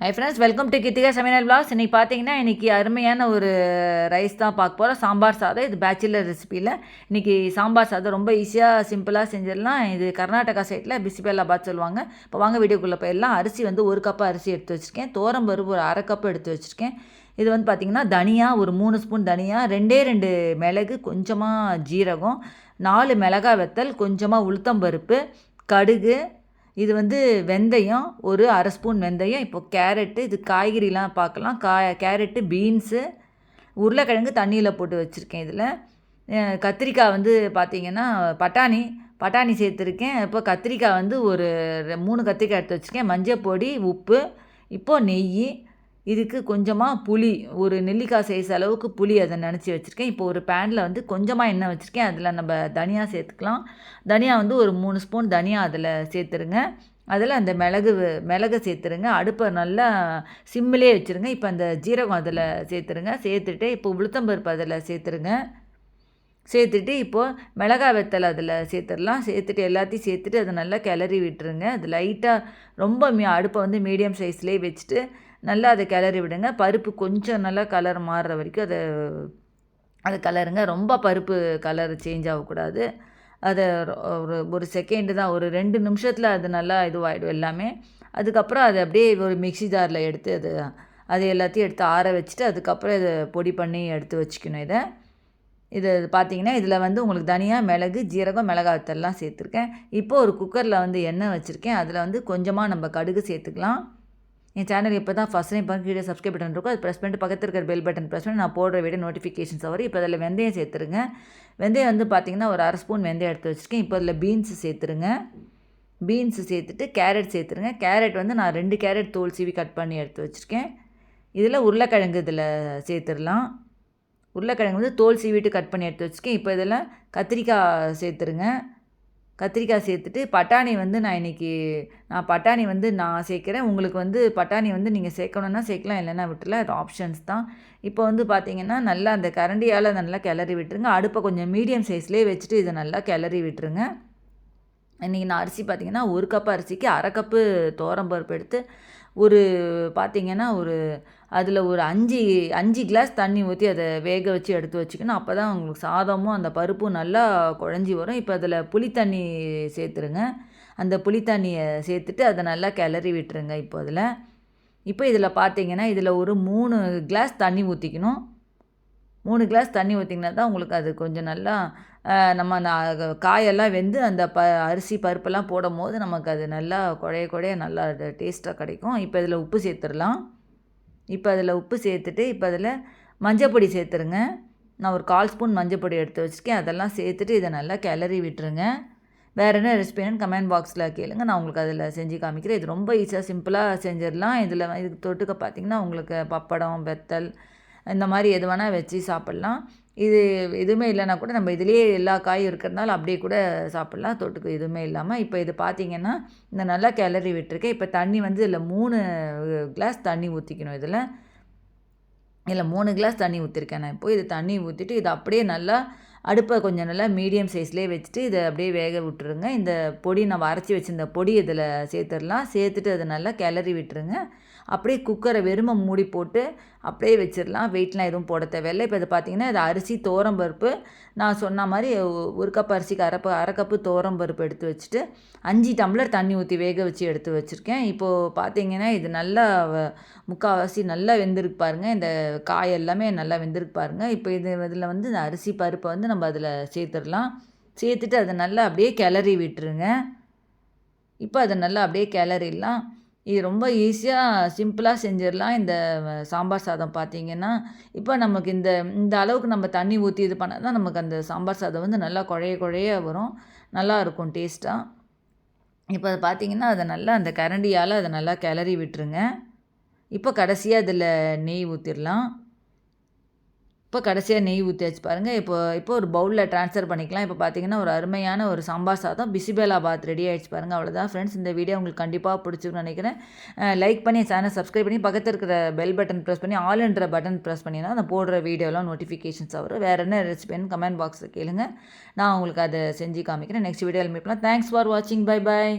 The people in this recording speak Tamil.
Hi friends welcome to Kithika seminal blogs இன்றைக்கி பார்த்தீங்கன்னா இன்றைக்கி அருமையான ஒரு ரைஸ் தான் பார்க்க போகிறோம் சாம்பார் சாதம் இது பேச்சுலர் ரெசிப்பியில் இன்றைக்கி சாம்பார் சாதம் ரொம்ப ஈஸியாக சிம்பிளாக செஞ்சிடலாம். இது கர்நாடகா சைடில் பிசிபெல்லாபாத் சொல்லுவாங்க. இப்போ வாங்க வீடியோக்குள்ளே போயிடலாம். அரிசி வந்து ஒரு கப் அரிசி எடுத்து வச்சுருக்கேன். தோரம்பருப்பு ஒரு அரை கப் எடுத்து வச்சுருக்கேன். இது வந்து பார்த்திங்கன்னா தனியா ஒரு மூணு ஸ்பூன் தனியா ரெண்டே ரெண்டு மிளகு கொஞ்சமாக ஜீரகம் நாலு மிளகாய் வெத்தல் கொஞ்சமாக உளுத்தம்பருப்பு கடுகு இது வந்து வெந்தயம் ஒரு அரை ஸ்பூன் வெந்தயம் இப்போ கேரட்டு இது காய்கறிலாம் பார்க்கலாம். கா கேரட்டு பீன்ஸு உருளைக்கிழங்கு தண்ணியில் போட்டு வச்சுருக்கேன் இதில். கத்திரிக்காய் வந்து பார்த்திங்கன்னா பட்டாணி பட்டாணி சேர்த்துருக்கேன். இப்போ கத்திரிக்காய் வந்து ஒரு மூணு கத்திரிக்காய் எடுத்து வச்சுருக்கேன். மஞ்சள் பொடி உப்பு இப்போது நெய் இதுக்கு கொஞ்சமாக புளி ஒரு நெல்லிக்காய் சைஸ் அளவுக்கு புளி அதை நினச்சி வச்சுருக்கேன். இப்போ ஒரு பேனில் வந்து கொஞ்சமாக எண்ணெய் வச்சுருக்கேன். அதில் நம்ம தனியாக சேர்த்துக்கலாம். தனியாக வந்து ஒரு மூணு ஸ்பூன் தனியாக அதில் சேர்த்துருங்க. அதில் அந்த மிளகு மிளகை சேர்த்துருங்க. அடுப்பை நல்லா சிம்மிலே வச்சுருங்க. இப்போ அந்த ஜீரகம் அதில் சேர்த்துருங்க. சேர்த்துட்டு இப்போ உளுத்தம்பருப்பு அதில் சேர்த்துருங்க. சேர்த்துட்டு இப்போது மிளகா வெத்தலை அதில் சேர்த்துடலாம். சேர்த்துட்டு எல்லாத்தையும் சேர்த்துட்டு அதை நல்லா கிளறி விட்டுருங்க. அது லைட்டாக ரொம்ப மீ அடுப்பை வந்து மீடியம் சைஸ்லேயே வச்சுட்டு நல்லா அதை கிளறி விடுங்க. பருப்பு கொஞ்சம் நல்லா கலர் மாறுற வரைக்கும் அதை அது கலருங்க. ரொம்ப பருப்பு கலர் சேஞ்ச் ஆகக்கூடாது. அதை ஒரு ஒரு செகண்டு தான் ஒரு ரெண்டு நிமிஷத்தில் அது நல்லா இதுவாகிடும் எல்லாமே. அதுக்கப்புறம் அதை அப்படியே ஒரு மிக்சி ஜாரில் எடுத்து அது அது எல்லாத்தையும் எடுத்து ஆற வச்சுட்டு அதுக்கப்புறம் இதை பொடி பண்ணி எடுத்து வச்சுக்கணும் இதை. இது பார்த்தீங்கன்னா இதில் வந்து உங்களுக்கு தனியாக மிளகு ஜீரகம் மிளகாத்தெல்லாம் சேர்த்துருக்கேன். இப்போது ஒரு குக்கரில் வந்து எண்ணெய் வச்சுருக்கேன். அதில் வந்து கொஞ்சமாக நம்ம கடுகு சேர்த்துக்கலாம். என் சேனல் இப்போ தான் ஃபஸ்ட் டைம் பார்க்க கீழே சப்ஸ்கிரைப் பட்டன் இருக்கும். அது ப்ரெஸ் பண்ணிட்டு பக்கத்தில் இருக்கிற பெல் பட்டன் ப்ரெஸ் பண்ணி நான் போடுற வீடியோ நோட்டிஃபிகேஷன்ஸ் வரும் இப்போ அதில் வெந்தயம் சேர்த்துருங்க. வெந்தயம் வந்து பார்த்திங்கன்னா ஒரு அரை ஸ்பூன் வெந்தயம் எடுத்து வச்சுருக்கேன். இப்போ அதில் பீன்ஸ் சேர்த்துருங்க. பீன்ஸ் சேர்த்துட்டு கேரட் சேர்த்துருங்க. கேரட் வந்து நான் ரெண்டு கேரட் தோல் சீவி கட் பண்ணி எடுத்து வச்சுருக்கேன். இதில் உருளைக்கிழங்கு இதில் சேர்த்துடலாம். உருளைக்கிழங்கு வந்து தோல் சீவிட்டு கட் பண்ணி எடுத்து வச்சுருக்கேன். இப்போ இதில் கத்திரிக்காய் சேர்த்துருங்க. கத்திரிக்காய் சேர்த்துட்டு பட்டாணி வந்து நான் இன்றைக்கி நான் பட்டாணி வந்து நான் சேர்க்குறேன். உங்களுக்கு வந்து பட்டாணி வந்து நீங்கள் சேர்க்கணுன்னா சேர்க்கலாம் இல்லைன்னா விட்டுல அது ஆப்ஷன்ஸ் தான். இப்போ வந்து பார்த்தீங்கன்னா நல்லா அந்த கரண்டியால் நல்லா கிளறி விட்டுருங்க. அடுப்பை கொஞ்சம் மீடியம் சைஸ்லேயே வச்சுட்டு இதை நல்லா கிளறி விட்டுருங்க. இன்றைக்கி நான் அரிசி பார்த்திங்கன்னா ஒரு கப் அரிசிக்கு அரை கப்பு பருப்பு எடுத்து ஒரு பார்த்திங்கன்னா ஒரு அதில் ஒரு அஞ்சு அஞ்சு கிளாஸ் தண்ணி ஊற்றி அதை வேக வச்சு எடுத்து வச்சுக்கணும். அப்போ தான் உங்களுக்கு சாதமும் அந்த பருப்பும் நல்லா குழஞ்சி வரும். இப்போ அதில் புளித்தண்ணி சேர்த்துருங்க. அந்த புளித்தண்ணியை சேர்த்துட்டு அதை நல்லா கிளறி விட்டுருங்க இப்போ அதில். இப்போ இதில் பார்த்தீங்கன்னா இதில் ஒரு மூணு கிளாஸ் தண்ணி ஊற்றிக்கணும் மூணு கிளாஸ் தண்ணி ஊற்றிங்கன்னா தான் உங்களுக்கு அது கொஞ்சம் நல்லா நம்ம காயெல்லாம் வெந்து அந்த ப அரிசி பருப்பெல்லாம் போடும் போது நமக்கு அது நல்லா குழைய குழைய நல்லா அது டேஸ்ட்டாக கிடைக்கும். இப்போ இதில் உப்பு சேர்த்துடலாம். இப்போ அதில் உப்பு சேர்த்துட்டு இப்போ அதில் மஞ்சப்பொடி சேர்த்துருங்க. நான் ஒரு கால் ஸ்பூன் மஞ்சப்பொடி எடுத்து வச்சுருக்கேன். அதெல்லாம் சேர்த்துட்டு இதை நல்லா கிளறி விட்டுருங்க. வேறு என்ன ரெசிபின்னு கமெண்ட் பாக்ஸில் கேளுங்க. நான் உங்களுக்கு அதில் செஞ்சு காமிக்கிறேன். இது ரொம்ப ஈஸியாக சிம்பிளாக செஞ்சிடலாம். இதில் இதுக்கு தொட்டுக்க பார்த்திங்கன்னா உங்களுக்கு பப்படம் வெத்தல் இந்த மாதிரி எது வேணால் வச்சு சாப்பிட்லாம். இது எதுவுமே இல்லைனா கூட நம்ம இதுலேயே எல்லா காயும் இருக்கிறதுனால அப்படியே கூட சாப்பிட்லாம். தொட்டுக்கு எதுவுமே இல்லாமல் இப்போ இது பார்த்திங்கன்னா இந்த நல்லா கிளறி விட்டுருக்கேன். இப்போ தண்ணி வந்து இதில் மூணு கிளாஸ் தண்ணி ஊற்றிக்கணும் இதில். இதில் மூணு கிளாஸ் தண்ணி ஊற்றிருக்கேன் நான் இப்போ. இது தண்ணி ஊற்றிட்டு இது அப்படியே நல்லா அடுப்பை கொஞ்சம் நல்லா மீடியம் சைஸ்லேயே வச்சுட்டு இதை அப்படியே வேக விட்டுருங்க. இந்த பொடி நம்ம அரைச்சி வச்சுருந்த பொடி இதில் சேர்த்துடலாம். சேர்த்துட்டு அதை நல்லா கிளறி விட்டுருங்க. அப்படியே குக்கரை வெறுமை மூடி போட்டு அப்படியே வச்சிடலாம். வெயிட்லாம் எதுவும் போட தேவையில்லை. இப்போ இது பார்த்திங்கன்னா இது அரிசி பருப்பு. நான் சொன்ன மாதிரி ஒரு கப் அரிசிக்கு அரைப்பு அரை கப்பு பருப்பு எடுத்து வச்சுட்டு அஞ்சு டம்ளர் தண்ணி ஊற்றி வேக வச்சு எடுத்து வச்சுருக்கேன். இப்போது பார்த்தீங்கன்னா இது நல்லா முக்கால்வாசி நல்லா வெந்திருக்கு பாருங்கள் இந்த காய் எல்லாமே நல்லா வெந்திருக்கு பாருங்கள் இப்போ இது இதில் வந்து இந்த அரிசி பருப்பை வந்து நம்ம நம்ம அதில் சேர்த்துடலாம். சேர்த்துட்டு அதை நல்லா அப்படியே கிளறி விட்டுருங்க. இப்போ அதை நல்லா அப்படியே கிளறிடலாம். இது ரொம்ப ஈஸியாக சிம்பிளாக செஞ்சிடலாம். இந்த சாம்பார் சாதம் பார்த்தீங்கன்னா இப்போ நமக்கு இந்த இந்த அளவுக்கு நம்ம தண்ணி ஊற்றி இது பண்ணால் தான் நமக்கு அந்த சாம்பார் சாதம் வந்து நல்லா குழைய குழைய வரும். நல்லா இருக்கும் டேஸ்ட்டாக இப்போ அதை பார்த்தீங்கன்னா அதை நல்லா அந்த கரண்டியால் அதை நல்லா கிளறி விட்டுருங்க. இப்போ கடைசியாக அதில் நெய் ஊற்றிடலாம் இப்போ கடைசியாக நெய் ஊற்றி வச்சு பாருங்கள் இப்போ இப்போ ஒரு பவுலில் ட்ரான்ஸ்ஃபர் பண்ணிக்கலாம். இப்போ பார்த்தீங்கன்னா ஒரு அருமையான ஒரு சாம்பார் சாதம் பிசிபேலாபாத் ரெடி ஆகிடுச்சு பாருங்கள் அவ்வளோதான் ஃப்ரெண்ட்ஸ் இந்த வீடியோ உங்களுக்கு கண்டிப்பாக பிடிச்சிருக்குன்னு நினைக்கிறேன். லைக் பண்ணி சேனல் சப்ஸ்கிரைப் பண்ணி பக்கத்தில் இருக்கிற பெல் பட்டன் ப்ரெஸ் பண்ணி ஆல்ன்ற பட்டன் ப்ரெஸ் பண்ணினா அந்த போடுற வீடியோலாம் நோட்டிஃபிகேஷன்ஸ் வரும். வேறு என்ன ரெசிபின்னு கமெண்ட் பாக்ஸில் கேளுங்க. நான் உங்களுக்கு அதை செஞ்சு காமிக்கிறேன். நெக்ஸ்ட் வீடியோவில் மீட் பண்ணலாம். தேங்க்ஸ் ஃபார் வாட்சிங் பை பாய்